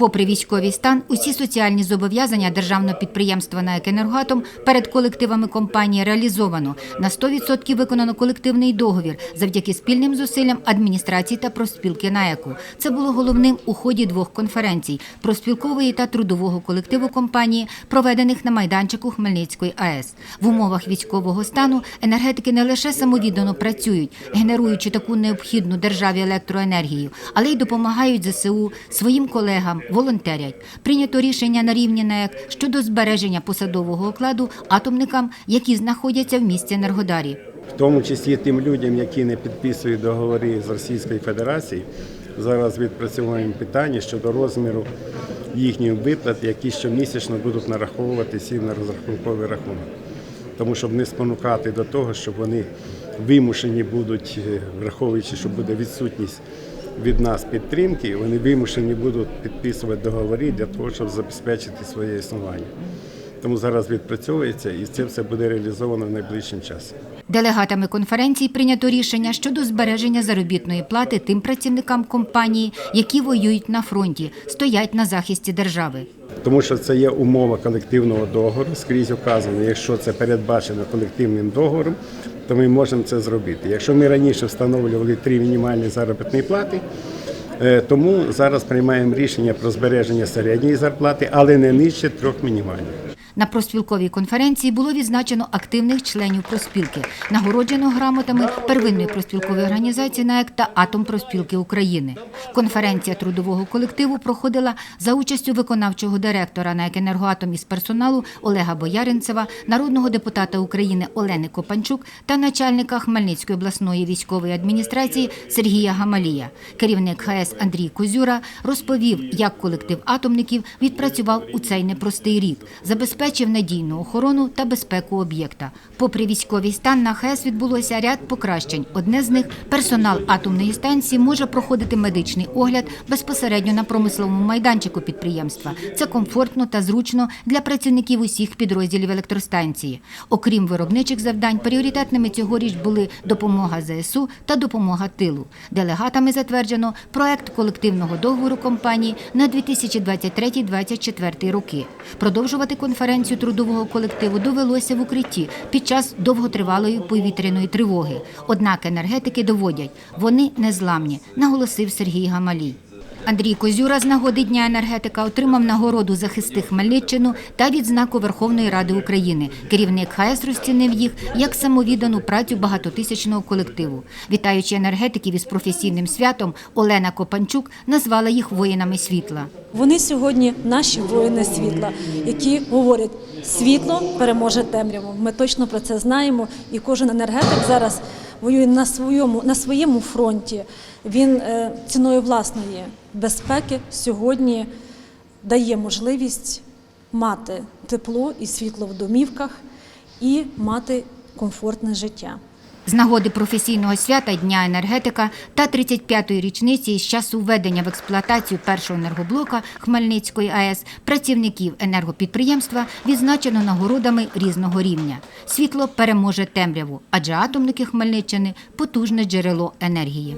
Попри військовий стан, усі соціальні зобов'язання державного підприємства «НАЕК Енергоатом» перед колективами компанії реалізовано. На 100% виконано колективний договір завдяки спільним зусиллям адміністрації та профспілки «НАЕКу». Це було головним у ході двох конференцій – профспілкової та трудового колективу компанії, проведених на майданчику Хмельницької АЕС. В умовах військового стану енергетики не лише самовіддано працюють, генеруючи таку необхідну державі електроенергію, але й допомагають ЗСУ своїм колегам, волонтерять. Прийнято рішення на рівні НАЕК щодо збереження посадового окладу атомникам, які знаходяться в місті Енергодарі. в тому числі тим людям, які не підписують договори з Російською Федерацією, зараз відпрацьовуємо питання щодо розміру їхніх виплат, які щомісячно будуть нараховуватися на розрахунковий рахунок. Тому щоб не спонукати до того, щоб вони вимушені будуть, е, враховуючи, що буде відсутність від нас підтримки, вони вимушені будуть підписувати договори для того, щоб забезпечити своє існування. Тому зараз відпрацьовується і це все буде реалізовано в найближчим часом. Делегатами конференції прийнято рішення щодо збереження заробітної плати тим працівникам компанії, які воюють на фронті, стоять на захисті держави. Тому що це є умова колективного договору, скрізь указано, якщо це передбачено колективним договором, то ми можемо це зробити. Якщо ми раніше встановлювали три мінімальні заробітні плати, е, тому зараз приймаємо рішення про збереження середньої зарплати, але не нижче трьох мінімальних. На проспілковій конференції було відзначено активних членів проспілки, нагороджено грамотами первинної проспілкової організації НАЕК та Атом проспілки України. Конференція трудового колективу проходила за участю виконавчого директора НАЕК «Енергоатом» із персоналу Олега Бояринцева, народного депутата України Олени Копанчук та начальника Хмельницької обласної військової адміністрації Сергія Гамалія. Керівник ХС Андрій Козюра розповів, як колектив атомників відпрацював у цей непростий рік, забезпечив надійну охорону та безпеку об'єкта. Попри військовий стан на ХЕС відбулося ряд покращень. Одне з них персонал атомної станції може проходити медичний огляд безпосередньо на промисловому майданчику підприємства. Це комфортно та зручно для працівників усіх підрозділів електростанції. Окрім виробничих завдань, пріоритетними цьогоріч були допомога ЗСУ та допомога тилу. Делегатами затверджено проект колективного договору компанії на 2023-2024 роки. Продовжувати конференцію трудового колективу довелося в укритті під час довготривалої повітряної тривоги. Однак енергетики доводять, вони незламні, наголосив Сергій Гамалій. Андрій Козюра з нагоди Дня енергетика отримав нагороду захисти Хмельниччину та відзнаку Верховної Ради України. Керівник ХАЕС розцінив їх як самовіддану працю багатотисячного колективу. Вітаючи енергетиків із професійним святом, Олена Копанчук назвала їх воїнами світла. Вони сьогодні наші воїни світла, які говорять, світло переможе темряву. Ми точно про це знаємо, і кожен енергетик зараз воює на своєму на своєму фронті. Він е, ціною власної безпеки сьогодні дає можливість мати тепло і світло в домівках і мати комфортне життя. З нагоди професійного свята Дня енергетика та 35-ї річниці з часу введення в експлуатацію першого енергоблока Хмельницької АЕС працівників енергопідприємства відзначено нагородами різного рівня. Світло переможе темряву, адже атомники Хмельниччини потужне джерело енергії.